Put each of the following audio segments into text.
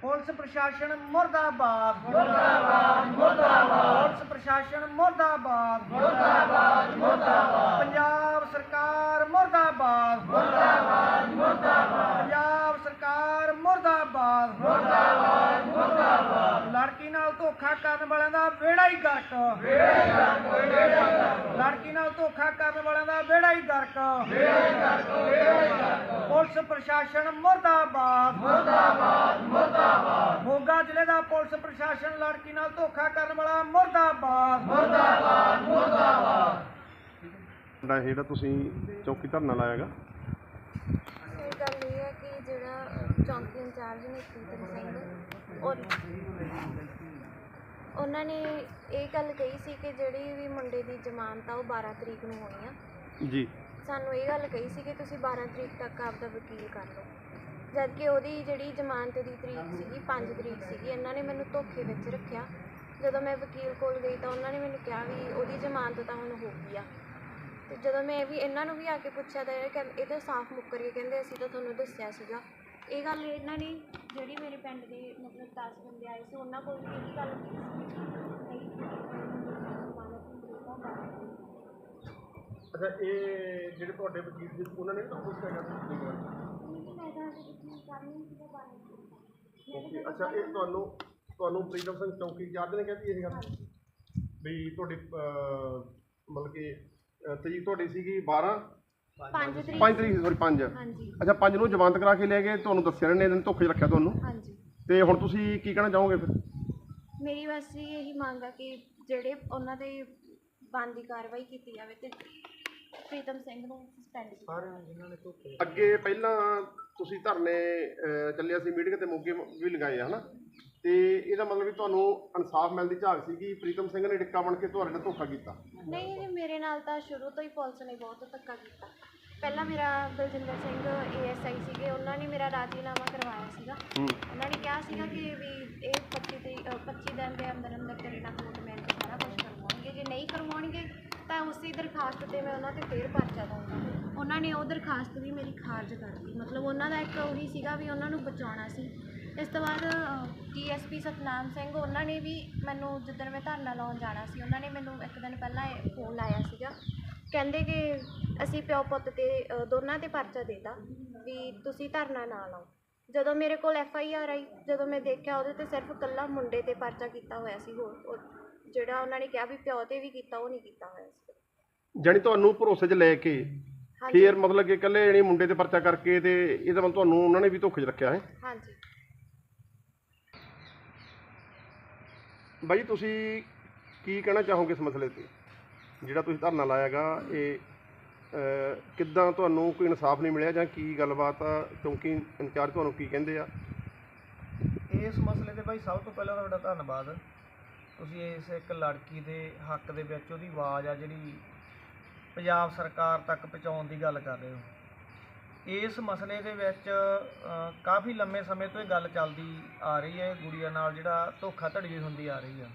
Police ਪ੍ਰਸ਼ਾਸਨ ਮੁਰਦਾਬਾਦ। ਮੁਰਦਾਬਾਦ ਮੁਰਦਾਬਾਦ। ਪੁਲਿਸ ਪ੍ਰਸ਼ਾਸਨ ਮੁਰਦਾਬਾਦ। ਮੁਰਦਾਬਾਦ ਮੁਰਦਾਬਾਦ। ਪੰਜਾਬ ਸਰਕਾਰ ਮੁਰਦਾਬਾਦ। ਮੁਰਦਾਬਾਦ ਮੁਰਦਾਬਾਦ। ਪੰਜਾਬ ਸਰਕਾਰ ਮੁਰਦਾਬਾਦ। ਮੁਰਦਾਬਾਦ ਮੁਰਦਾਬਾਦ। ਲੜਕੀ ਨਾਲ ਧੋਖਾ ਕਰਨ ਵਾਲਿਆਂ ਦਾ ਵਿਹੜਾ ਹੀ ਗਰਕ ਵਿਹੜਾ ਹੀ ਨਾਲ ਧੋਖਾ ਕਰਨ ਵਾਲਿਆਂ ਦਾ ਵਿਹੜਾ ਹੀ ਗਰਕ ਵਿਹੜਾ ਹੀ ਗਰਕ ਵਿਹੜਾ ਹੀ ਗਰਕ ਪੁਲਿਸ ਪ੍ਰਸ਼ਾਸਨ ਮੁਰਦਾਬਾਦ। ਮੋਗਾ ਜ਼ਿਲ੍ਹੇ ਦਾ ਪੁਲਿਸ ਪ੍ਰਸ਼ਾਸਨ ਲੜਕੀ ਨਾਲ ਧੋਖਾ ਕਰਨ ਵਾਲਾ ਮੁਰਦਾਬਾਦ। ਤੁਹਾਡਾ ਜਿਹੜਾ ਤੁਸੀਂ ਚੌਕੀ ਧਰਨਾ ਲਾਇਆਗਾ ਇਹ ਗੱਲ ਇਹ ਹੈ ਕਿ ਜਿਹੜਾ ਚੌਂਕੀ ਇੰਚਾਰਜ ਨੇ ਪ੍ਰੀਤਮ ਸਿੰਘ ਔਰ ਉਹਨਾਂ ਨੇ ਇਹ ਗੱਲ ਕਹੀ ਸੀ ਕਿ ਜਿਹੜੀ ਵੀ ਮੁੰਡੇ ਦੀ ਜ਼ਮਾਨਤ ਆ ਉਹ 12 ਤਰੀਕ ਨੂੰ ਹੋਣੀ ਆ। ਜੀ। ਸਾਨੂੰ ਇਹ ਗੱਲ ਕਹੀ ਸੀ ਕਿ ਤੁਸੀਂ 12 ਤਰੀਕ ਤੱਕ ਆਪਦਾ ਵਕੀਲ ਕਰ ਲਓ। ਜਦ ਕਿ ਉਹਦੀ ਜਿਹੜੀ ਜ਼ਮਾਨਤ ਦੀ ਤਰੀਕ ਸੀਗੀ 5 ਤਰੀਕ ਸੀਗੀ ਇਹਨਾਂ ਨੇ ਮੈਨੂੰ ਧੋਖੇ ਵਿੱਚ ਰੱਖਿਆ। ਜਦੋਂ ਮੈਂ ਵਕੀਲ ਕੋਲ ਗਈ ਤਾਂ ਉਹਨਾਂ ਨੇ ਮੈਨੂੰ ਕਿਹਾ ਵੀ ਉਹਦੀ ਜ਼ਮਾਨਤ ਤਾਂ ਹੁਣ ਹੋ ਗਈ ਆ। ਤੇ ਜਦੋਂ ਮੈਂ ਵੀ ਇਹਨਾਂ ਨੂੰ ਵੀ ਆ ਕੇ ਪੁੱਛਿਆ ਤਾਂ ਇਹ ਕਹਿੰਦੇ ਇਹ ਤਾਂ ਸਾਫ਼ ਮੁੱਕਰ ਕੇ ਕਹਿੰਦੇ ਅਸੀਂ ਤਾਂ ਤੁਹਾਨੂੰ ਦੱਸਿਆ ਸੀਗਾ। ਇਹ ਗੱਲ ਇਹਨਾਂ ਨੇ ਜਿਹੜੀ ਮੇਰੇ ਪਿੰਡ ਦੇ ਮਤਲਬ 10 ਬੰਦੇ ਆਏ ਸੀ ਉਹਨਾਂ ਕੋਲ ਵੀ ਇਹੀ ਗੱਲ ਕੀਤੀ ਸੀ ਅੱਛਾ ਇਹ ਜਿਹੜੇ ਤੁਹਾਡੇ ਵਕੀਲ ਜੀ ਉਹਨਾਂ ਨੇ ਤਾਂ ਕੁਝ ਕਹਿਣਾ ਓਕੇ ਅੱਛਾ ਇਹ ਤੁਹਾਨੂੰ ਤੁਹਾਨੂੰ ਪ੍ਰੀਤਮ ਸਿੰਘ ਚੌਕੀ ਚਾਰਜ ਨੇ ਕਹਿੰਦੀ ਇਹ ਗੱਲ? ਵੀ ਤੁਹਾਡੀ ਮਤਲਬ ਕਿ ਤਰੀਕ ਤੁਹਾਡੀ ਸੀਗੀ 12 5 ਤਰੀਕ। 5 ਤਰੀਕ ਸੌਰੀ 5 ਹਾਂਜੀ। ਅੱਛਾ 5 ਨੂੰ ਜ਼ਮਾਨਤ ਕਰਾ ਕੇ ਲੈ ਗਏ ਤੁਹਾਨੂੰ ਦੱਸਿਆ ਨੇ ਇਹਨਾਂ ਨੇ ਧੋਖੇ 'ਚ ਰੱਖਿਆ ਤੁਹਾਨੂੰ। ਹਾਂਜੀ। ਤੇ ਹੁਣ ਤੁਸੀਂ ਕੀ ਕਹਿਣਾ ਚਾਹੋਗੇ ਫਿਰ? ਮੇਰੀ ਬਸ ਇਹੀ ਮੰਗ ਆ ਕਿ ਜਿਹੜੇ ਉਹਨਾਂ ਦੇ ਬਣਦੀ ਕਾਰਵਾਈ ਕੀਤੀ ਜਾਵੇ ਤੇ ਪ੍ਰੀਤਮ ਸਿੰਘ ਨੂੰ ਸਸਪੈਂਡ ਕੀਤਾ ਅੱਗੇ ਪਹਿਲਾਂ ਤੁਸੀਂ ਧਰਨੇ ਅਹ, ਚੱਲਿਆ ਸੀ ਮੀਟਿੰਗ ਤੇ ਮੋਗੇ ਵੀ ਲਗਾਏ ਆ ਹਨਾ? ਤੇ ਇਹਦਾ ਮਤਲਬ ਵੀ ਤੁਹਾਨੂੰ ਇਨਸਾਫ ਮਿਲਣ ਦੀ ਝਾਕ ਸੀ ਕਿ ਪ੍ਰੀਤਮ ਸਿੰਘ ਨੇ ਡਿੱਕਾ ਬਣ ਕੇ ਤੁਹਾਡੇ ਨਾਲ ਧੋਖਾ ਕੀਤਾ। ਨਹੀਂ ਜੀ ਮੇਰੇ ਨਾਲ ਤਾਂ ਸ਼ੁਰੂ ਤੋਂ ਹੀ ਪੁਲਿਸ ਨੇ ਬਹੁਤ ਧੱਕਾ ਕੀਤਾ। ਪਹਿਲਾਂ ਮੇਰਾ ਬਲਜਿੰਦਰ ਸਿੰਘ ਏਐਸਆਈ ਸੀਗੇ ਉਹਨਾਂ ਨੇ ਮੇਰਾ ਰਾਜੀਨਾਮਾ ਕਰਵਾਇਆ ਸੀਗਾ। ਉਹਨਾਂ ਨੇ ਕਿਹਾ ਸੀਗਾ ਕਿ ਵੀ ਇਹ 25 ਤੇ 25 ਦਿਨ ਦੇ ਅੰਦਰ ਅੰਦਰ ਤੇਰੇ ਨਾਲ ਕੋਰਟ ਮੈਰਿਜ ਸਾਰਾ ਕੁਝ ਕਰਵਾਉਣਗੇ। ਜੇ ਨਹੀਂ ਕਰਵਾਉਣਗੇ ਤਾਂ ਉਸੇ ਦਰਖਾਸਤ ਤੇ ਮੈਂ ਉਹਨਾਂ ਤੇ ਫੇਰ ਪਰਚਾ ਦਊਂਗਾ। ਉਹਨਾਂ ਨੇ ਉਹ ਦਰਖਾਸਤ ਵੀ ਮੇਰੀ ਖਾਰਜ ਕਰ ਦਿੱਤੀ। ਮਤਲਬ ਉਹਨਾਂ ਦਾ ਇੱਕ ਉਹੀ ਸੀਗਾ ਵੀ ਉਹਨਾਂ ਨੂੰ ਬਚਾਉਣਾ ਸੀ। ਇਸ ਤੋਂ ਬਾਅਦ ਡੀਐਸਪੀ ਸਤਨਾਮ ਸਿੰਘ ਉਹਨਾਂ ਨੇ ਵੀ ਮੈਨੂੰ ਜਿੱਦਣ ਮੈਂ ਧਰਨਾ ਲਾਉਣ ਜਾਣਾ ਸੀ ਉਹਨਾਂ ਨੇ ਮੈਨੂੰ ਇੱਕ ਦਿਨ ਪਹਿਲਾਂ ਫੋਨ ਲਾਇਆ ਸੀਗਾ। ਕਹਿੰਦੇ ਕਿ ਅਸੀਂ ਪਿਓ ਪੁੱਤ ਤੇ ਦੋਨਾਂ ਤੇ ਪਰਚਾ ਦੇਤਾ ਵੀ ਤੁਸੀਂ ਧਰਨਾ ਨਾ ਲਾਓ। ਜਦੋਂ ਮੇਰੇ ਕੋਲ ਐਫ ਆਈ ਆਰ ਆਈ ਜਦੋਂ ਮੈਂ ਦੇਖਿਆ ਉਹਦੇ ਤੇ ਸਿਰਫ ਇਕੱਲਾ ਮੁੰਡੇ ਤੇ ਪਰਚਾ ਕੀਤਾ ਹੋਇਆ ਸੀ ਹੋਰ ਜਿਹੜਾ ਉਹਨਾਂ ਨੇ ਕਿਹਾ ਵੀ ਪਿਓ ਤੇ ਵੀ ਕੀਤਾ ਉਹ ਨਹੀਂ ਕੀਤਾ ਹੋਇਆ ਸੀ। ਜਾਣੀ ਤੁਹਾਨੂੰ ਭਰੋਸੇ 'ਚ ਲੈ ਕੇ ਫੇਰ ਮਤਲਬ ਕਿ ਇਕੱਲੇ ਜਣੇ ਮੁੰਡੇ ਤੇ ਪਰਚਾ ਕਰਕੇ ਤੇ ਇਹਦਾ ਮਤਲਬ ਤੁਹਾਨੂੰ ਉਹਨਾਂ ਨੇ ਵੀ ਧੋਖੇ 'ਚ ਰੱਖਿਆ ਹੈ? ਹਾਂਜੀ। ਬਾਈ ਜੀ ਤੁਸੀਂ ਕੀ ਕਹਿਣਾ ਚਾਹੋਗੇ ਇਸ ਮਸਲੇ ਤੇ? ਜਿਹੜਾ ਤੁਸੀਂ ਧਰਨਾ ਲਾਇਆਗਾ ਇਹ ਅਹ, ਕਿੱਦਾਂ ਤੁਹਾਨੂੰ ਕੋਈ ਇਨਸਾਫ ਨਹੀਂ ਮਿਲਿਆ ਜਾਂ ਕੀ ਗੱਲਬਾਤ ਆ? ਚੌਂਕੀ ਇੰਚਾਰਜ ਤੁਹਾਨੂੰ ਕੀ ਕਹਿੰਦੇ ਆ? ਇਸ ਮਸਲੇ ਤੇ ਭਾਈ ਸਭ ਤੋਂ ਪਹਿਲਾਂ ਤੁਹਾਡਾ ਧੰਨਵਾਦ। ਤੁਸੀਂ ਇਸ ਇੱਕ ਲੜਕੀ ਦੇ ਹੱਕ ਦੇ ਵਿੱਚ ਉਹਦੀ ਆਵਾਜ਼ ਆ ਜਿਹੜੀ ਪੰਜਾਬ ਸਰਕਾਰ ਤੱਕ ਪਹੁੰਚਾਉਣ ਦੀ ਗੱਲ ਕਰ ਰਹੇ ਹੋ। ਇਸ ਮਸਲੇ ਦੇ ਵਿੱਚ ਕਾਫੀ ਲੰਮੇ ਸਮੇਂ ਤੋਂ ਇਹ ਗੱਲ ਚੱਲਦੀ ਆ ਰਹੀ ਹੈ ਗੁੜੀਆ ਨਾਲ ਜਿਹੜਾ ਧੋਖਾ ਧੜੀ ਹੁੰਦੀ ਆ ਰਹੀ ਆ।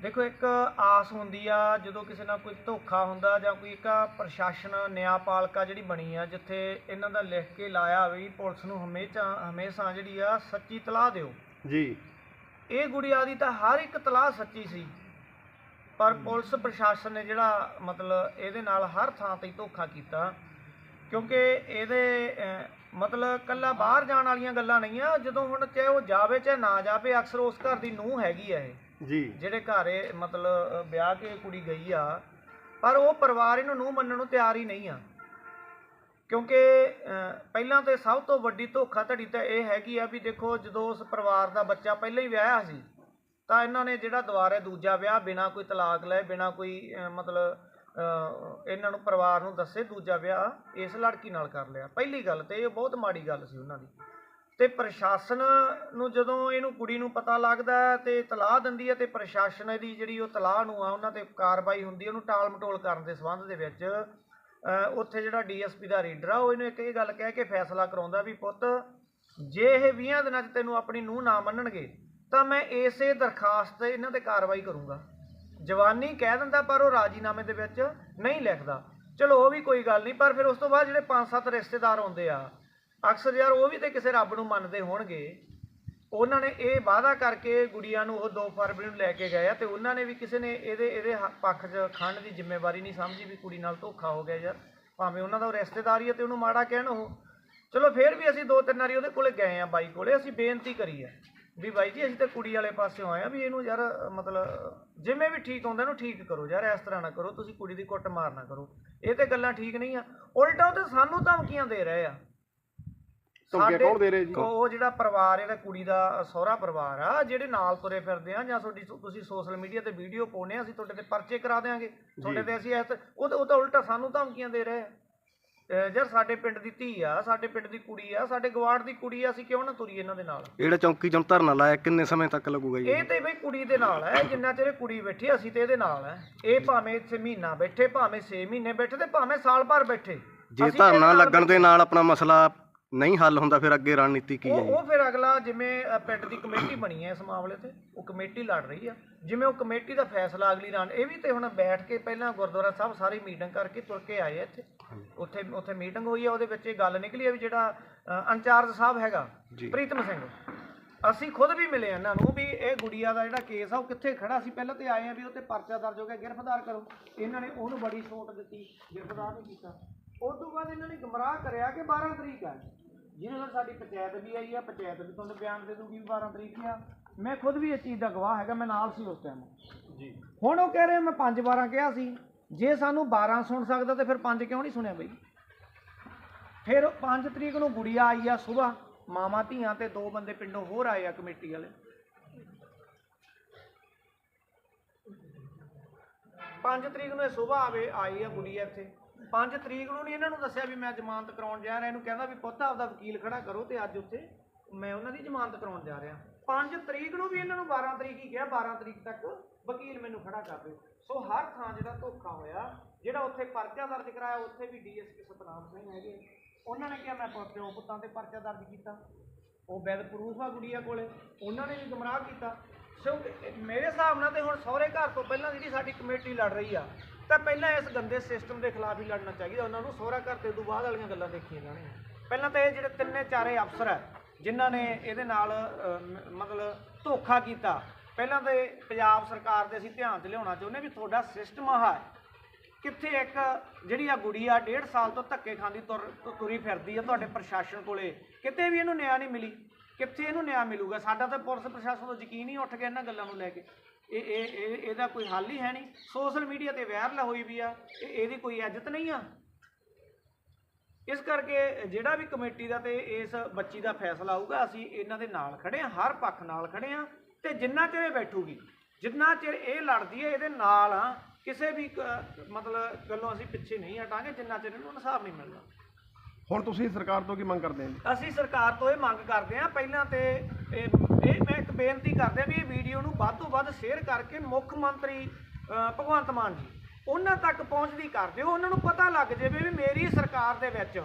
ਦੇਖੋ ਇੱਕ ਆਸ ਹੁੰਦੀ ਆ ਜਦੋਂ ਕਿਸੇ ਨਾਲ ਕੋਈ ਧੋਖਾ ਹੁੰਦਾ ਜਾਂ ਕੋਈ ਇੱਕ ਪ੍ਰਸ਼ਾਸਨ ਨਿਆਂਪਾਲਕਾ ਜਿਹੜੀ ਬਣੀ ਆ ਜਿੱਥੇ ਇਹਨਾਂ ਦਾ ਲਿਖ ਕੇ ਲਾਇਆ ਵੀ ਪੁਲਿਸ ਨੂੰ ਹਮੇਸ਼ਾ ਹਮੇਸ਼ਾ ਜਿਹੜੀ ਆ ਸੱਚੀ ਤਲਾਹ ਦਿਓ। ਜੀ। ਇਹ ਗੁੜੀਆ ਦੀ ਤਾਂ ਹਰ ਇੱਕ ਤਲਾਹ ਸੱਚੀ ਸੀ ਪਰ ਪੁਲਿਸ ਪ੍ਰਸ਼ਾਸਨ ਨੇ ਜਿਹੜਾ ਮਤਲਬ ਇਹਦੇ ਨਾਲ ਹਰ ਥਾਂ ਤੇ ਧੋਖਾ ਕੀਤਾ। ਕਿਉਂਕਿ ਇਹਦੇ ਮਤਲਬ ਕੱਲਾ ਬਾਹਰ ਜਾਣ ਵਾਲੀਆਂ ਗੱਲਾਂ ਨਹੀਂ ਆ। ਜਦੋਂ ਹੁਣ ਚਾਹੇ ਉਹ ਜਾਵੇ ਚਾਹੇ ਨਾ ਜਾਵੇ ਅਕਸਰ ਉਸ ਘਰ ਦੀ ਨੂੰਹ ਹੈਗੀ ਆ ਇਹ। ਜੀ। ਜਿਹੜੇ ਘਰ ਮਤਲਬ ਵਿਆਹ ਕੇ ਕੁੜੀ ਗਈ ਆ। ਪਰ ਉਹ ਪਰਿਵਾਰ ਇਹਨੂੰ ਨੂੰਹ ਮੰਨਣ ਨੂੰ ਤਿਆਰ ਹੀ ਨਹੀਂ ਆ। ਕਿਉਂਕਿ ਪਹਿਲਾਂ ਤੇ ਸਭ ਤੋਂ ਵੱਡੀ ਧੋਖਾਧੜੀ ਤਾਂ ਇਹ ਹੈਗੀ ਆ ਵੀ ਦੇਖੋ ਜਦੋਂ ਉਸ ਪਰਿਵਾਰ ਦਾ ਬੱਚਾ ਪਹਿਲਾਂ ਹੀ ਵਿਆਹਿਆ ਸੀ ਤਾਂ ਇਹਨਾਂ ਨੇ ਜਿਹੜਾ ਦੁਬਾਰੇ ਦੂਜਾ ਵਿਆਹ ਬਿਨਾਂ ਕੋਈ ਤਲਾਕ ਲਏ ਬਿਨਾਂ ਕੋਈ ਮਤਲਬ ਇਹਨਾਂ ਨੂੰ ਪਰਿਵਾਰ ਨੂੰ ਦੱਸੇ ਦੂਜਾ ਵਿਆਹ ਇਸ ਲੜਕੀ ਨਾਲ ਕਰ ਲਿਆ। ਪਹਿਲੀ ਗੱਲ ਤੇ ਇਹ ਬਹੁਤ ਮਾੜੀ ਗੱਲ ਸੀ ਉਹਨਾਂ ਦੀ। ਤੇ ਪ੍ਰਸ਼ਾਸਨ ਨੂੰ ਜਦੋਂ ਇਹਨੂੰ ਕੁੜੀ ਨੂੰ ਪਤਾ ਲੱਗਦਾ ਹੈ ਤੇ ਤਲਾਹ ਦਿੰਦੀ ਹੈ ਤੇ ਪ੍ਰਸ਼ਾਸਨ ਦੀ ਜਿਹੜੀ ਉਹ ਤਲਾਹ ਨੂੰ ਆ, ਉਹਨਾਂ ਤੇ ਕਾਰਵਾਈ ਹੁੰਦੀ ਉਹਨੂੰ ਟਾਲ ਮਟੋਲ ਕਰਨ ਦੇ ਸੰਬੰਧ ਦੇ ਵਿੱਚ ਉੱਥੇ ਜਿਹੜਾ ਡੀਐਸਪੀ ਦਾ ਰੀਡਰ ਆ, ਉਹ ਇਹਨੂੰ ਇੱਕ ਇਹ ਗੱਲ ਕਹਿ ਕੇ ਫੈਸਲਾ ਕਰਾਉਂਦਾ ਵੀ ਪੁੱਤ, ਜੇ ਇਹ 20 ਦਿਨਾਂ 'ਚ ਤੈਨੂੰ ਆਪਣੀ ਨੂੰਹ ਨਾ ਮੰਨਣਗੇ, ਤਾਂ ਮੈਂ ਇਸੇ ਦਰਖਾਸਤ ਤੇ ਇਹਨਾਂ ਤੇ ਕਾਰਵਾਈ ਕਰੂੰਗਾ। ਜਵਾਨੀ ਕਹਿ ਦਿੰਦਾ ਪਰ ਉਹ ਰਾਜੀਨਾਮੇ ਦੇ ਵਿੱਚ ਨਹੀਂ ਲਿਖਦਾ। ਚਲੋ ਉਹ ਵੀ ਕੋਈ ਗੱਲ ਨਹੀਂ, ਪਰ ਫਿਰ ਉਸ ਤੋਂ ਬਾਅਦ ਜਿਹੜੇ ਪੰਜ ਸੱਤ ਰਿਸ਼ਤੇਦਾਰ ਆਉਂਦੇ ਆ, ਅਕਸਰ ਯਾਰ ਉਹ ਵੀ ਤੇ ਕਿਸੇ ਰੱਬ ਨੂੰ ਮੰਨਦੇ ਹੋਣਗੇ। ਉਹਨਾਂ ਨੇ ਇਹ ਵਾਅਦਾ ਕਰਕੇ ਗੁੜੀਆਂ ਨੂੰ ਉਹ 2 ਫਰਵਰੀ ਨੂੰ ਲੈ ਕੇ ਗਏ ਆ ਤੇ ਉਹਨਾਂ ਨੇ ਵੀ ਕਿਸੇ ਨੇ ਇਹਦੇ ਇਹਦੇ ਪੱਖ 'ਚ ਖੰਡ ਦੀ ਜ਼ਿੰਮੇਵਾਰੀ ਨਹੀਂ ਸਮਝੀ ਵੀ ਕੁੜੀ ਨਾਲ ਧੋਖਾ ਹੋ ਗਿਆ ਯਾਰ। ਭਾਵੇਂ ਉਹਨਾਂ ਦਾ ਉਹ ਰਿਸ਼ਤੇਦਾਰੀ ਹੈ ਤੇ ਉਹਨੂੰ ਮਾੜਾ ਕਹਿਣ ਉਹ। ਚਲੋ ਫੇਰ ਵੀ ਅਸੀਂ ਦੋ ਤਿੰਨ ਵਾਰੀ ਉਹਦੇ ਕੋਲੇ ਗਏ ਆ ਬਾਈ ਕੋਲੇ, ਅਸੀਂ ਬੇਨਤੀ ਕਰੀ ਆ। ਵੀ ਬਾਈ ਜੀ ਅਸੀਂ ਤਾਂ ਕੁੜੀ ਵਾਲੇ ਪਾਸਿਓਂ ਆਏ ਆ ਵੀ ਇਹਨੂੰ ਯਾਰ ਮਤਲਬ ਜਿਵੇਂ ਵੀ ਠੀਕ ਹੁੰਦਾ ਇਹਨੂੰ ਠੀਕ ਕਰੋ ਯਾਰ ਇਸ ਤਰ੍ਹਾਂ ਨਾ ਕਰੋ ਤੁਸੀਂ ਕੁੜੀ ਦੀ ਕੁੱਟ ਮਾਰ ਨਾ ਕਰੋ। ਇਹ ਤੇ ਗੱਲਾਂ ਠੀਕ ਨਹੀਂ ਆ। ਉਲਟਾ ਉਹ ਤੇ ਸਾਨੂੰ ਧਮਕੀਆਂ ਦੇ ਰਹੇ ਆ। ਧਮਕੀਆਂ ਸਾਡੇ- ਕੌਣ ਦੇ ਰਹੇ ਜੀ? ਉਹ ਜਿਹੜਾ ਪਰਿਵਾਰ ਇਹਦਾ ਕੁੜੀ ਦਾ ਸਹੁਰਾ ਪਰਿਵਾਰ ਆ ਜਿਹੜੇ ਨਾਲ ਤੁਰੇ ਫਿਰਦੇ ਆ ਜਾਂ ਤੁਹਾਡੀ ਤੁਸੀਂ ਸੋਸ਼ਲ ਮੀਡੀਆ ਤੇ ਵੀਡੀਓ ਪਾਉਨੇ ਆ ਅਸੀਂ ਤੁਹਾਡੇ ਤੇ ਪਰਚੇ ਕਰਾ ਦੇਾਂਗੇ ਤੁਹਾਡੇ ਤੇ ਅਸੀਂ ਉਹ ਤਾਂ- ਉਲਟਾ ਸਾਨੂੰ ਧਮਕੀਆਂ ਦੇ ਰਹੇ ਆ। ਯਾਰ ਸਾਡੇ ਪਿੰਡ ਦੀ ਧੀ ਆ ਸਾਡੇ ਪਿੰਡ ਦੀ ਕੁੜੀ ਆ ਸਾਡੇ ਗਵਾੜ ਦੀ ਕੁੜੀ ਆ ਅਸੀਂ ਕਿਉਂ ਨਾ ਤੁਰੀਏ ਇਹਨਾਂ ਦੇ ਨਾਲ? ਜਿਹੜਾ ਚੌਂਕੀ ਚੋਂ ਧਰਨਾ ਲਾਇਆ ਕਿੰਨੇ ਸਮੇਂ ਤੱਕ ਲੱਗੂਗਾ ਜੀ? ਇਹ ਤੇ ਬਈ ਕੁੜੀ ਦੇ ਨਾਲ ਹੈ ਜਿੰਨਾ ਚਿਰ ਇਹ ਕੁੜੀ ਬੈਠੀ ਅਸੀਂ ਤੇ ਇਹਦੇ ਨਾਲ ਹੈ। ਇਹ ਭਾਵੇਂ ਇੱਥੇ ਮਹੀਨਾ ਬੈਠੇ ਭਾਵੇਂ 6 ਮਹੀਨੇ ਬੈਠੇ ਤੇ ਭਾਵੇਂ ਸਾਲ ਭਰ ਬੈਠੇ। ਜੇ ਧਰਨਾ ਲੱਗਣ ਦੇ ਨਾਲ ਆਪਣਾ ਮਸਲਾ ਨਹੀਂ ਹੱਲ ਹੁੰਦਾ ਫਿਰ ਅੱਗੇ ਰਣਨੀਤੀ ਕੀ ਹੈ ਉਹ ਫਿਰ ਅਗਲਾ ਜਿਵੇਂ ਪਿੰਡ ਦੀ ਕਮੇਟੀ ਬਣੀ ਹੈ ਇਸ ਮਾਮਲੇ ਤੇ ਉਹ ਕਮੇਟੀ ਲੜ ਰਹੀ ਆ। ਜਿਵੇਂ ਉਹ ਕਮੇਟੀ ਦਾ ਫੈਸਲਾ ਅਗਲੀ ਰਾਂ ਇਹ ਵੀ ਤੇ ਹੁਣ ਬੈਠ ਕੇ ਪਹਿਲਾਂ ਗੁਰਦੁਆਰਾ ਸਾਹਿਬ ਸਾਰੀ ਮੀਟਿੰਗ ਕਰਕੇ ਤੁਰ ਕੇ ਆਏ ਇੱਥੇ। ਉੱਥੇ ਉੱਥੇ ਮੀਟਿੰਗ ਹੋਈ ਆ ਉਹਦੇ ਵਿੱਚ ਇਹ ਗੱਲ ਨਿਕਲੀ ਆ ਵੀ ਜਿਹੜਾ ਇੰਚਾਰਜ ਸਾਹਿਬ ਹੈਗਾ। ਪ੍ਰੀਤਮ ਸਿੰਘ ਅਸੀਂ ਖੁਦ ਵੀ ਮਿਲੇ ਇਹਨਾਂ ਨੂੰ ਵੀ ਇਹ ਗੁੜੀਆ ਦਾ ਜਿਹੜਾ ਕੇਸ ਆ ਉਹ ਕਿੱਥੇ ਖੜਾ? ਸੀ ਪਹਿਲਾਂ ਤੇ ਆਏ ਆ ਵੀ ਉਹ ਤੇ ਪਰਚਾ ਦਰਜ ਹੋ ਗਿਆ ਗ੍ਰਿਫਤਾਰ ਕਰੋ। ਇਹਨਾਂ ਨੇ ਉਹਨੂੰ ਬੜੀ ਛੋਟ ਦਿੱਤੀ ਗ੍ਰਿਫਤਾਰ ਨਹੀਂ ਕੀਤਾ। ਉਸ ਤੋਂ ਬਾਅਦ ਇਹਨਾਂ ਨੇ ਗਮਰਾਹ ਕਰਿਆ ਕਿ 12 ਤਰੀਕ ਆ। ਜਿਹਦੇ ਨਾਲ ਸਾਡੀ ਪੰਚਾਇਤ ਵੀ ਆਈ ਆ ਪੰਚਾਇਤ ਵੀ ਤੁਹਾਨੂੰ ਬਿਆਨ ਦੇ ਦੂਗੀ ਵੀ 12 ਤਰੀਕ ਆ ਮੈਂ ਖੁਦ ਵੀ ਇਸ ਚੀਜ਼ ਦਾ ਗਵਾਹ ਹੈਗਾ ਮੈਂ ਨਾਲ ਸੀ ਉਸ ਟਾਈਮ ਜੀ। ਹੁਣ ਉਹ ਕਹਿ ਰਹੇ ਮੈਂ 5 12 ਕਿਹਾ ਸੀ ਜੇ ਸਾਨੂੰ 12 ਸੁਣ ਸਕਦਾ ਤੇ ਫਿਰ 5 ਕਿਉਂ ਨਹੀਂ ਸੁਣਿਆ ਬਈ? ਫਿਰ 5 ਤਰੀਕ ਨੂੰ ਗੁੜੀਆ ਆਈ ਆ ਸਵੇਰ ਮਾਮਾ ਧੀਆਂ ਤੇ ਦੋ ਬੰਦੇ ਪਿੰਡੋਂ ਹੋਰ ਆਏ ਆ ਕਮੇਟੀ ਵਾਲੇ। 5 ਤਰੀਕ ਨੂੰ ਇਹ ਸਵੇਰ ਆਵੇ ਆਈ ਆ ਗੁੜੀਆ ਇੱਥੇ। 5 ਤਰੀਕ ਨੂੰ ਨਹੀਂ ਇਹਨਾਂ ਨੂੰ ਦੱਸਿਆ ਵੀ ਮੈਂ ਜ਼ਮਾਨਤ ਕਰਾਉਣ ਜਾ ਰਿਹਾ। ਇਹਨੂੰ ਕਹਿੰਦਾ ਵੀ ਪੁੱਤ ਆਪਦਾ ਵਕੀਲ ਖੜਾ ਕਰੋ ਤੇ ਅੱਜ ਉੱਥੇ ਮੈਂ ਉਹਨਾਂ ਦੀ ਜ਼ਮਾਨਤ ਕਰਾਉਣ ਜਾ ਰਿਹਾ। 5 ਤਰੀਕ ਨੂੰ ਵੀ ਇਹਨਾਂ ਨੂੰ 12 ਤਰੀਕ ਹੀ ਕਿਹਾ 12 ਤਰੀਕ ਤੱਕ ਵਕੀਲ ਮੈਨੂੰ ਖੜਾ ਕਰ ਦਿਓ। ਸੋ ਹਰ ਥਾਂ ਜਿਹੜਾ ਧੋਖਾ ਹੋਇਆ, ਜਿਹੜਾ ਉੱਥੇ ਪਰਚਾ ਦਰਜ ਕਰਾਇਆ, ਉੱਥੇ ਵੀ ਡੀਐਸਪੀ ਸਤਨਾਮ ਸਿੰਘ ਹੈਗੇ। ਉਹਨਾਂ ਨੇ ਕਿਹਾ, ਮੈਂ ਪਿਓ ਪੁੱਤਾਂ ਤੇ ਪਰਚਾ ਦਰਜ ਕੀਤਾ। ਉਹ ਵੈਦ ਪ੍ਰੂਫ ਆ ਗੁੜੀਆ ਕੋਲੇ। ਉਹਨਾਂ ਨੇ ਵੀ ਗੁੰਮਰਾਹ ਕੀਤਾ। ਸੋ ਮੇਰੇ ਹਿਸਾਬ ਨਾਲ ਤੇ ਹੁਣ ਸਹੁਰੇ ਘਰ ਤੋਂ ਪਹਿਲਾਂ ਜਿਹੜੀ ਸਾਡੀ ਕਮੇਟੀ ਲੜ ਰਹੀ ਆ ਤਾਂ ਪਹਿਲਾਂ ਇਸ ਗੰਦੇ ਸਿਸਟਮ ਦੇ ਖਿਲਾਫ ਹੀ ਲੜਨਾ ਚਾਹੀਦਾ, ਉਹਨਾਂ ਨੂੰ ਸਹੁਰਾ ਘਰ ਤੇ ਤੋਂ ਬਾਅਦ ਵਾਲੀਆਂ ਗੱਲਾਂ ਦੇਖੀਆਂ ਜਾਣੀਆਂ। ਪਹਿਲਾਂ ਤਾਂ ਇਹ ਜਿਹੜੇ ਤਿੰਨੇ ਚਾਰੇ ਅਫਸਰ ਹੈ ਜਿਨ੍ਹਾਂ ਨੇ ਇਹਦੇ ਨਾਲ ਮਤਲਬ ਧੋਖਾ ਕੀਤਾ, ਪਹਿਲਾਂ ਤਾਂ ਪੰਜਾਬ ਸਰਕਾਰ ਦੇ ਅਸੀਂ ਧਿਆਨ 'ਚ ਲਿਆਉਣਾ ਚਾਹੁੰਦੇ ਵੀ ਤੁਹਾਡਾ ਸਿਸਟਮ ਆਹ ਕਿੱਥੇ ਇੱਕ ਜਿਹੜੀ ਆ ਗੁੜੀ ਆ ਡੇਢ ਸਾਲ ਤੋਂ ਧੱਕੇ ਖਾਂਦੀ ਤੁਰ, ਤੁਰੀ ਫਿਰਦੀ ਆ ਤੁਹਾਡੇ ਪ੍ਰਸ਼ਾਸਨ ਕੋਲੇ, ਕਿਤੇ ਵੀ ਇਹਨੂੰ ਨਿਆਂ ਨਹੀਂ ਮਿਲੀ। ਕਿੱਥੇ ਇਹਨੂੰ ਨਿਆਂ ਮਿਲੂਗਾ? ਸਾਡਾ ਤਾਂ ਪੁਲਿਸ ਪ੍ਰਸ਼ਾਸਨ ਤੋਂ ਯਕੀਨ ਹੀ ਉੱਠ ਗਿਆ ਇਹਨਾਂ ਗੱਲਾਂ ਨੂੰ ਲੈ ਕੇ। ਇਹ ਇਹ ਇਹ ਇਹਦਾ ਕੋਈ ਹੱਲ ਹੀ ਹੈ ਨਹੀਂ। ਸੋਸ਼ਲ ਮੀਡੀਆ ਤੇ ਵਾਇਰਲ ਹੋਈ ਵੀ ਆ ਇਹ ਇਹਦੀ ਕੋਈ ਇੱਜ਼ਤ ਨਹੀਂ ਆ। ਇਸ ਕਰਕੇ ਜਿਹੜਾ ਵੀ ਕਮੇਟੀ ਦਾ ਤੇ ਇਸ ਬੱਚੀ ਦਾ ਫੈਸਲਾ ਆਊਗਾ ਅਸੀਂ ਇਹਨਾਂ ਦੇ ਨਾਲ ਖੜੇ ਆ ਹਰ ਪੱਖ ਨਾਲ ਖੜੇ ਆ ਤੇ ਜਿੰਨਾ ਚਿਰ ਇਹ ਬੈਠੂਗੀ ਜਿੰਨਾ ਚਿਰ ਇਹ ਲੜਦੀ ਹੈ ਇਹਦੇ ਨਾਲ ਆ ਕਿਸੇ ਵੀ ਕ- ਮਤਲਬ ਗੱਲੋਂ ਅਸੀਂ ਪਿੱਛੇ ਨਹੀਂ ਹਟਾਂਗੇ ਜਿੰਨਾ ਚਿਰ ਇਹਨੂੰ ਇਨਸਾਫ ਨਹੀਂ ਮਿਲਦਾ। ਹੁਣ ਤੁਸੀਂ ਸਰਕਾਰ ਤੋਂ ਕੀ ਮੰਗ ਕਰਦੇ ਹੋ? ਅਸੀਂ ਸਰਕਾਰ ਤੋਂ ਇਹ ਮੰਗ ਕਰਦੇ ਹਾਂ ਪਹਿਲਾਂ ਤੇ ਇਹ ਇਹ ਮੈਂ ਇੱਕ ਬੇਨਤੀ ਕਰਦੇ ਵੀ ਇਹ ਵੀਡੀਓ ਨੂੰ ਵੱਧ ਤੋਂ ਵੱਧ ਸ਼ੇਅਰ ਕਰਕੇ ਮੁੱਖ ਮੰਤਰੀ ਭਗਵੰਤ ਮਾਨ ਜੀ ਉਹਨਾਂ ਤੱਕ ਪਹੁੰਚਦੀ ਕਰ ਦਿਓ। ਉਹਨਾਂ ਨੂੰ ਪਤਾ ਲੱਗ ਜਾਵੇ ਵੀ ਮੇਰੀ ਸਰਕਾਰ ਦੇ ਵਿੱਚ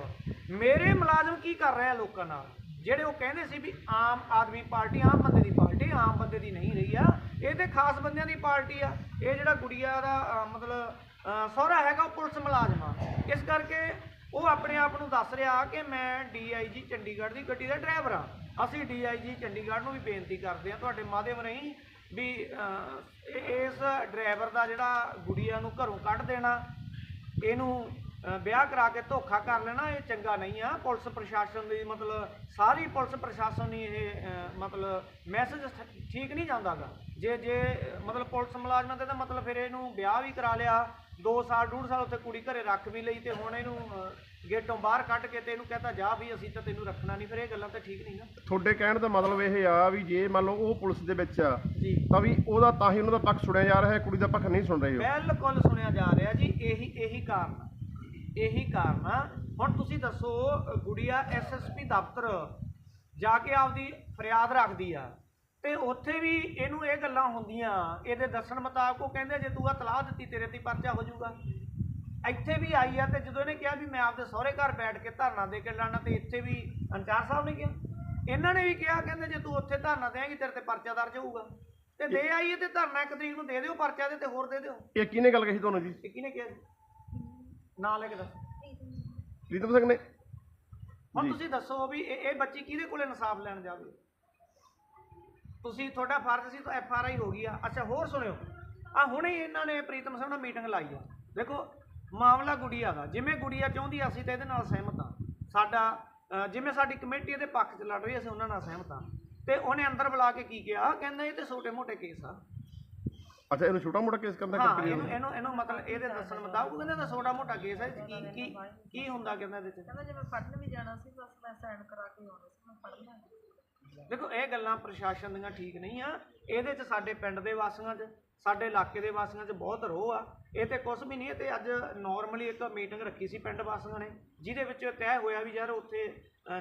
ਮੇਰੇ ਮੁਲਾਜ਼ਮ ਕੀ ਕਰ ਰਹੇ ਆ ਲੋਕਾਂ ਨਾਲ। ਜਿਹੜੇ ਉਹ ਕਹਿੰਦੇ ਸੀ ਵੀ ਆਮ ਆਦਮੀ ਪਾਰਟੀ ਆਮ ਬੰਦੇ ਦੀ ਪਾਰਟੀ ਆਮ ਬੰਦੇ ਦੀ ਨਹੀਂ ਰਹੀ ਆ ਇਹ ਤੇ ਖਾਸ ਬੰਦਿਆਂ ਦੀ ਪਾਰਟੀ ਆ। ਇਹ ਜਿਹੜਾ ਗੁੜੀਆ ਦਾ ਮਤਲਬ ਅ, ਸਹੁਰਾ ਹੈਗਾ ਉਹ ਪੁਲਿਸ ਮੁਲਾਜ਼ਮ ਆ। ਇਸ ਕਰਕੇ ਉਹ ਆਪਣੇ ਆਪ ਨੂੰ ਦੱਸ ਰਿਹਾ ਕਿ ਮੈਂ ਡੀਆਈਜੀ ਚੰਡੀਗੜ੍ਹ ਦੀ ਗੱਡੀ ਦਾ ਡਰਾਈਵਰ ਆ ਅਸੀਂ ਡੀਆਈਜੀ ਚੰਡੀਗੜ੍ਹ ਨੂੰ ਵੀ ਬੇਨਤੀ ਕਰਦੇ ਹਾਂ ਤੁਹਾਡੇ ਮਾਧਿਅਮ ਰਾਹੀਂ ਵੀ ਇਸ ਡਰਾਈਵਰ ਦਾ ਜਿਹੜਾ ਗੁੜੀਆ ਨੂੰ ਘਰੋਂ ਕੱਢ ਦੇਣਾ। ਇਹਨੂੰ ਵਿਆਹ ਕਰਾ ਕੇ ਧੋਖਾ ਕਰ ਲੈਣਾ, ਇਹ ਚੰਗਾ ਨਹੀਂ ਆ। ਪੁਲਿਸ ਪ੍ਰਸ਼ਾਸਨ ਦੀ ਮਤਲਬ, ਸਾਰੀ ਪੁਲਿਸ ਪ੍ਰਸ਼ਾਸਨ ਦੀ ਇਹ ਮਤਲਬ ਮੈਸੇਜ ਠੀਕ ਨਹੀਂ ਜਾਂਦਾਗਾ। ਜੇ ਜੇ, ਮਤਲਬ ਪੁਲਿਸ ਮੁਲਾਜ਼ਮਾਂ ਦੇ ਤਾਂ ਮਤਲਬ ਫਿਰ ਇਹਨੂੰ ਵਿਆਹ ਵੀ ਕਰਾ ਲਿਆ। 2 ਸਾਲ ਡੂਢ ਸਾਲ ਉੱਥੇ ਕੁੜੀ ਘਰੇ ਰੱਖ ਵੀ ਲਈ ਤੇ ਹੁਣ ਇਹਨੂੰ ਗੇਟੋਂ ਬਾਹਰ ਕੱਢ ਕੇ ਤੇ ਇਹਨੂੰ ਕਹਤਾ ਜਾ ਵੀ ਅਸੀਂ ਤਾਂ ਤੈਨੂੰ ਰੱਖਣਾ ਨਹੀਂ ਫਿਰ ਇਹ ਗੱਲਾਂ ਤਾਂ ਠੀਕ ਨਹੀਂ ਨਾ। ਤੁਹਾਡੇ ਕਹਿਣ ਦਾ ਮਤਲਬ ਇਹ ਆ ਵੀ ਜੇ ਮੰਨ ਲਓ ਉਹ ਪੁਲਿਸ ਦੇ ਵਿੱਚ ਆ ਤਾਂ ਵੀ ਉਹਦਾ ਤਾਂ ਹੀ ਉਹਨਾਂ ਦਾ ਪੱਖ ਸੁਣਿਆ ਜਾ ਰਿਹਾ ਹੈ ਕੁੜੀ ਦਾ ਪੱਖ ਨਹੀਂ ਸੁਣ ਰਹੇ ਹੋ ਬਿਲਕੁਲ ਸੁਣਿਆ ਜਾ ਰਿਹਾ ਜੀ ਇਹੀ ਇਹੀ ਕਾਰਨ। ਇਹੀ ਕਾਰਨ ਆ। ਹੁਣ ਤੁਸੀਂ ਦੱਸੋ ਗੁੜੀਆ ਐਸਐਸਪੀ ਦਫ਼ਤਰ ਜਾ ਕੇ ਆਪਦੀ ਫਰਿਆਦ ਰੱਖਦੀ ਆ। ਤੇ ਉੱਥੇ ਵੀ ਇਹਨੂੰ ਇਹ ਗੱਲਾਂ ਹੁੰਦੀਆਂ ਇਹਦੇ ਦੱਸਣ ਮੁਤਾਬਕ ਉਹ ਕਹਿੰਦੇ ਜੇ ਤੂੰ ਆ ਤਲਾਹ ਦਿੱਤੀ ਤੇਰੇ ਤੇ ਪਰਚਾ ਹੋ ਜਾਊਗਾ। ਇੱਥੇ ਵੀ ਆਈ ਆ ਤੇ ਜਦੋਂ ਇਹਨੇ ਕਿਹਾ ਵੀ ਮੈਂ ਆਪਦੇ ਸਹੁਰੇ ਘਰ ਬੈਠ ਕੇ ਧਰਨਾ ਦੇ ਕੇ ਲਾਣਾ ਤੇ ਇੱਥੇ ਵੀ ਅੰਚਾਰ ਸਾਹਿਬ ਨੇ ਕਿਹਾ। ਇਹਨਾਂ ਨੇ ਵੀ ਕਿਹਾ ਕਹਿੰਦੇ ਜੇ ਤੂੰ ਉੱਥੇ ਧਰਨਾ ਦੇਂਗੀ ਤੇਰੇ ਤੇ ਪਰਚਾ ਦਰਜ ਹੋਊਗਾ। ਤੇ ਦੇ ਆਈਏ ਤੇ ਧਰਨਾ ਇੱਕ ਤਰੀਕ ਨੂੰ ਦੇ ਦਿਓ ਪਰਚਾ ਦੇ ਤੇ ਹੋਰ ਦੇ ਦਿਓ। ਇਹ ਕਿਹਨੇ ਗੱਲ ਕਹੀ ਤੁਹਾਨੂੰ ਜੀ? ਇਹ ਕਿਹਨੇ ਕਿਹਾ ਜੀ? ਨਾਂ ਲੈ ਕੇ ਦੱਸ। ਪ੍ਰੀਤਮ ਸਿੰਘ ਨੇ। ਹੁਣ। ਤੁਸੀਂ ਦੱਸੋ ਵੀ ਇਹ ਇਹ ਬੱਚੀ ਕਿਹਦੇ ਕੋਲੇ ਇਨਸਾਫ ਲੈਣ ਜਾਵੇ? ਤੁਸੀਂ ਤੁਹਾਡਾ ਫਰਜ਼ ਸੀ ਤਾਂ ਐਫ ਆਰ ਆਈ ਹੋ ਗਈ ਆ। ਅੱਛਾ ਹੋਰ ਸੁਣਿਓ। ਆ ਹੁਣੇ ਹੀ ਇਹਨਾਂ ਨੇ ਪ੍ਰੀਤਮ ਸਿੰਘ ਨਾਲ ਮੀਟਿੰਗ ਲਾਈ ਆ। ਦੇਖੋ ਮਾਮਲਾ ਗੁੜੀਆ ਦਾ। ਜਿਵੇਂ ਗੁੜੀਆ ਚਾਹੁੰਦੀ ਆ, ਅਸੀਂ ਤਾਂ ਇਹਦੇ ਨਾਲ ਸਹਿਮਤ ਆ। ਸਾਡਾ ਜਿਵੇਂ ਸਾਡੀ ਕਮੇਟੀ ਇਹਦੇ ਪੱਖ 'ਚ ਲੜ ਰਹੀ ਅਸੀਂ ਉਹਨਾਂ ਨਾਲ ਸਹਿਮਤ ਆ। ਤੇ ਉਹਨੇ ਅੰਦਰ ਬੁਲਾ ਕੇ ਕੀ ਕਿਹਾ? ਕਹਿੰਦਾ ਇਹ ਤੇ ਛੋਟੇ ਮੋਟੇ ਕੇਸ ਆ। ਅੱਛਾ ਇਹਨੂੰ ਛੋਟਾ ਮੋਟਾ ਕੇਸ ਹਾਂ ਕਿੱਥੇ ਇਹਨੂੰ ਇਹਨੂੰ ਇਹਨੂੰ ਮਤਲਬ ਇਹਦੇ ਦੱਸਣ ਮੁਤਾਬਕ ਕਹਿੰਦਾ ਤਾਂ ਛੋਟਾ ਮੋਟਾ ਕੇਸ ਹੈ ਕੀ ਕੀ ਕੀ ਹੁੰਦਾ ਕਹਿੰਦਾ ਇਹਦੇ 'ਚ? ਕਹਿੰਦਾ ਜੇ ਮੈਂ ਪੜ੍ਹਨ ਵੀ ਜਾਣਾ ਸੀ ਬਸ ਮੈਂ ਸਾਈਨ ਕਰਾ ਕੇ ਆਉਣਾ ਸੀ ਮੈਂ ਲੈਣਾ ਦੇਖੋ, ਇਹ ਗੱਲਾਂ ਪ੍ਰਸ਼ਾਸਨ ਦੀਆਂ ਠੀਕ ਨਹੀਂ ਆ। ਇਹਦੇ 'ਚ ਸਾਡੇ ਪਿੰਡ ਦੇ ਵਾਸੀਆਂ 'ਚ, ਸਾਡੇ ਇਲਾਕੇ ਦੇ ਵਾਸੀਆਂ 'ਚ ਬਹੁਤ ਰੋਹ ਆ। ਇਹ ਤੇ ਕੁਝ ਵੀ ਨਹੀਂ, ਇਹ ਤੇ ਅੱਜ ਨਾਰਮਲੀ ਇੱਕ ਮੀਟਿੰਗ ਰੱਖੀ ਸੀ ਪਿੰਡ ਵਾਸੀਆਂ ਨੇ, ਜਿਹਦੇ ਵਿੱਚ ਤੈਅ ਹੋਇਆ ਵੀ ਯਾਰ ਉੱਥੇ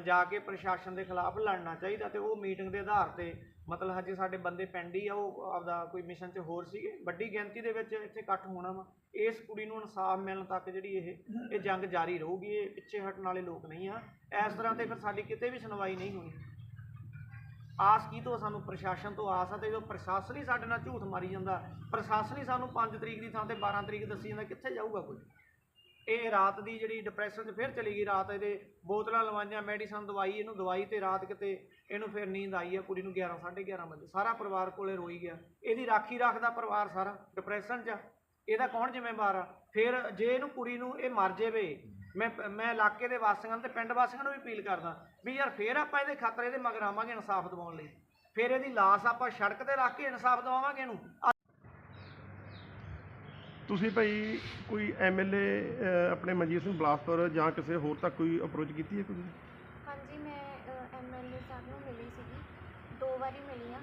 ਜਾ ਕੇ ਪ੍ਰਸ਼ਾਸਨ ਦੇ ਖਿਲਾਫ ਲੜਨਾ ਚਾਹੀਦਾ ਤੇ ਉਹ ਮੀਟਿੰਗ ਦੇ ਆਧਾਰ ਤੇ ਮਤਲਬ ਹਜੇ ਸਾਡੇ ਬੰਦੇ ਪਿੰਡ ਹੀ ਆ, ਉਹ ਆਪਦਾ ਕੋਈ ਮਿਸ਼ਨ 'ਚ ਹੋਰ ਸੀਗੇ। ਵੱਡੀ ਗਿਣਤੀ ਦੇ ਵਿੱਚ ਇੱਥੇ ਇਕੱਠ ਹੋਣਾ ਵਾ। ਇਸ ਕੁੜੀ ਨੂੰ ਇਨਸਾਫ ਮਿਲਣ ਤੱਕ ਜਿਹੜੀ ਇਹ ਇਹ ਜੰਗ ਜਾਰੀ ਰਹੂਗੀ, ਇਹ ਪਿੱਛੇ ਹਟਣ ਵਾਲੇ ਲੋਕ ਨਹੀਂ ਆ। ਇਸ ਤਰ੍ਹਾਂ ਤੇ ਫਿਰ ਸਾਡੀ ਕਿਤੇ ਵੀ ਸੁਣਵਾਈ ਨਹੀਂ ਹੋਣੀ। ਆਸ ਕੀ ਤੋਂ ਸਾਨੂੰ ਪ੍ਰਸ਼ਾਸਨ ਤੋਂ ਆਸ ਆ ਤੇ ਜੋ ਪ੍ਰਸ਼ਾਸਨ ਹੀ ਸਾਡੇ ਨਾਲ ਝੂਠ ਮਾਰੀ ਜਾਂਦਾ। ਪ੍ਰਸ਼ਾਸਨ ਹੀ ਸਾਨੂੰ 5 ਤਰੀਕ ਦੀ ਥਾਂ ਤੇ 12 ਤਰੀਕ ਦੱਸੀ ਜਾਂਦਾ ਕਿੱਥੇ ਜਾਊਗਾ ਕੋਈ। ਇਹ ਰਾਤ ਦੀ ਜਿਹੜੀ ਡਿਪਰੈਸ਼ਨ 'ਚ ਫਿਰ ਚਲੀ ਗਈ, ਰਾਤ ਇਹਦੇ ਬੋਤਲਾਂ ਲਵਾਈਆਂ ਮੈਡੀਸਨ ਦਵਾਈ, ਇਹਨੂੰ ਦਵਾਈ ਤੇ ਰਾਤ ਕਿਤੇ ਇਹਨੂੰ ਫਿਰ ਨੀਂਦ ਆਈ ਆ ਕੁੜੀ ਨੂੰ 11 11:30 ਵਜੇ। ਸਾਰਾ ਪਰਿਵਾਰ ਕੋਲੇ ਰੋਈ ਗਿਆ। ਇਹਦੀ ਰਾਖੀ ਰੱਖਦਾ ਪਰਿਵਾਰ ਸਾਰਾ ਡਿਪਰੈਸ਼ਨ 'ਚ। ਆ। ਇਹਦਾ ਕੌਣ ਜ਼ਿੰਮੇਵਾਰ ਆ? ਫਿਰ ਜੇ ਇਹਨੂੰ ਕੁੜੀ ਨੂੰ ਇਹ ਮਰ ਜਾਵੇ ਮੈਂ ਮੈਂ ਇਲਾਕੇ ਦੇ ਵਾਸੀਆਂ ਨੂੰ ਤੇ ਪਿੰਡ ਵਾਸੀਆਂ ਨੂੰ ਵੀ ਅਪੀਲ ਕਰਦਾ ਵੀ ਯਾਰ ਫੇਰ ਆਪਾਂ ਇਹਦੇ ਖਾਤਰ ਇਹਦੇ ਮਗਰ ਆਵਾਂਗੇ ਇਨਸਾਫ ਦਿਵਾਉਣ ਲਈ। ਫਿਰ ਇਹਦੀ ਲਾਸ਼ ਆਪਾਂ ਸੜਕ ਤੇ ਰੱਖ ਕੇ ਇਨਸਾਫ ਦਿਵਾਵਾਂਗੇ ਇਹਨੂੰ। ਤੁਸੀਂ ਭਾਈ ਕੋਈ ਐਮਐਲਏ ਆਪਣੇ ਮਨਜੀਤ ਸਿੰਘ ਬਲਾਸਪੁਰ ਜਾਂ ਕਿਸੇ ਹੋਰ ਤੱਕ ਕੋਈ ਅਪਰੋਚ ਕੀਤੀ ਹੈ ਕੋਈ? ਹਾਂਜੀ ਮੈਂ ਐਮਐਲਏ ਸਾਹਿਬ ਨੂੰ ਮਿਲੀ ਸੀਗੀ। ਦੋ ਵਾਰੀ ਮਿਲੀ ਆ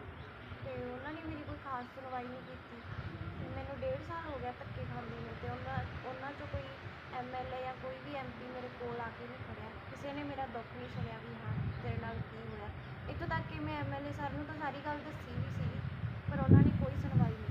ਤੇ ਉਹਨਾਂ ਨੇ ਮੇਰੀ ਕੋਈ ਖਾਸ ਸੁਣਵਾਈ ਨਹੀਂ ਕੀਤੀ। ਤੇ ਮੈਨੂੰ ਡੇਢ ਸਾਲ ਹੋ ਗਿਆ ਧੱਕੇ ਖਾਂਦੇ ਨੂੰ ਤੇ ਉਹਨਾਂ ਉਹਨਾਂ 'ਚੋਂ ਕੋਈ ਐਮਐਲਏ ਜਾਂ ਕੋਈ ਵੀ ਐਮਪੀ ਮੇਰੇ ਕੋਲ ਆ ਕੇ ਨਹੀਂ ਖੜਿਆ। ਕਿਸੇ ਨੇ ਮੇਰਾ ਦੁੱਖ ਨਹੀਂ ਸੁਣਿਆ ਵੀ ਹਾਂ, ਤੇਰੇ ਨਾਲ ਕੀ ਹੋਇਆ। ਇੱਥੋਂ ਤੱਕ ਕਿ ਮੈਂ ਐਮਐਲਏ ਸਾਹਿਬ ਨੂੰ ਤਾਂ ਸਾਰੀ ਗੱਲ ਦੱਸੀ ਵੀ ਸੀ ਪਰ ਉਹਨਾਂ ਨੇ ਕੋਈ ਸੁਣਵਾਈ ਨਹੀਂ